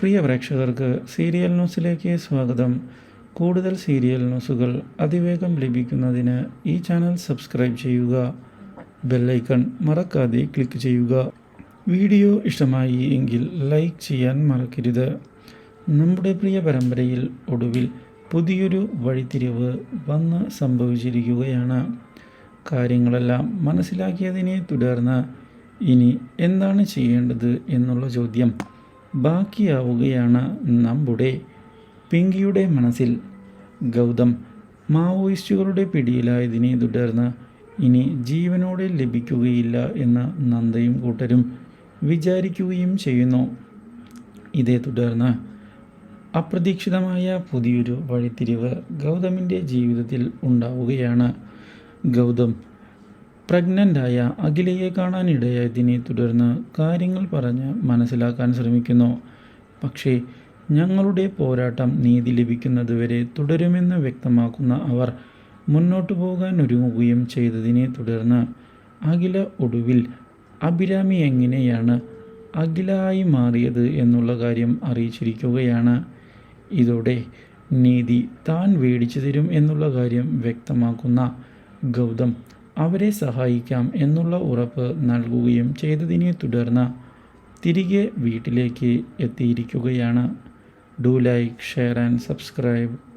പ്രിയ പ്രേക്ഷകർക്ക് സീരിയൽ ന്യൂസിലേക്ക് സ്വാഗതം. കൂടുതൽ സീരിയൽ ന്യൂസുകൾ അതിവേഗം ലഭിക്കുന്നതിന് ഈ ചാനൽ സബ്സ്ക്രൈബ് ചെയ്യുക. ബെല്ലൈക്കൺ മറക്കാതെ ക്ലിക്ക് ചെയ്യുക. വീഡിയോ ഇഷ്ടമായി എങ്കിൽ ലൈക്ക് ചെയ്യാൻ മറക്കരുത്. നമ്മുടെ പ്രിയ പരമ്പരയിൽ ഒടുവിൽ പുതിയൊരു വഴിത്തിരിവ് വന്ന് സംഭവിച്ചിരിക്കുകയാണ്. കാര്യങ്ങളെല്ലാം മനസ്സിലാക്കിയതിനെ തുടർന്ന് ഇനി എന്താണ് ചെയ്യേണ്ടത് എന്നുള്ള ചോദ്യം. ബാക്കിയാവുകയാണ് നമ്മുടെ പിങ്കിയുടെ മനസ്സിൽ. ഗൗതം മാവോയിസ്റ്റുകളുടെ പിടിയിലായതിനെ തുടർന്ന് ഇനി ജീവനോടെ ലഭിക്കുകയില്ല എന്ന് നന്ദയും കൂട്ടരും വിചാരിക്കുകയും ചെയ്യുന്നു. ഇതേ തുടർന്ന് അപ്രതീക്ഷിതമായ പുതിയൊരു വഴിത്തിരിവ് ഗൗതമിന്റെ ജീവിതത്തിൽ ഉണ്ടാവുകയാണ്. ഗൗതം പ്രഗ്നന്റായ അഖിലയെ കാണാനിടയായതിനെ തുടർന്ന് കാര്യങ്ങൾ പറഞ്ഞ് മനസ്സിലാക്കാൻ ശ്രമിക്കുന്നു. പക്ഷേ ഞങ്ങളുടെ പോരാട്ടം നീതി ലഭിക്കുന്നതുവരെ തുടരുമെന്ന് വ്യക്തമാക്കുന്ന അവർ മുന്നോട്ടു പോകാൻ ഒരുങ്ങുകയും ചെയ്തതിനെ തുടർന്ന് അഖില ഒടുവിൽ അഭിരാമി എങ്ങനെയാണ് അഖിലായി മാറിയത് എന്നുള്ള കാര്യം അറിയിച്ചിരിക്കുകയാണ്. ഇതോടെ നീതി താൻ വേടിച്ചു തരും എന്നുള്ള കാര്യം വ്യക്തമാക്കുന്ന ഗൗതം അവരെ സഹായിക്കാം എന്നുള്ള ഉറപ്പ് നൽകുകയും ചെയ്തതിനെ തുടർന്ന് തിരികെ വീട്ടിലേക്ക് എത്തിയിരിക്കുകയാണ്. Do like share and subscribe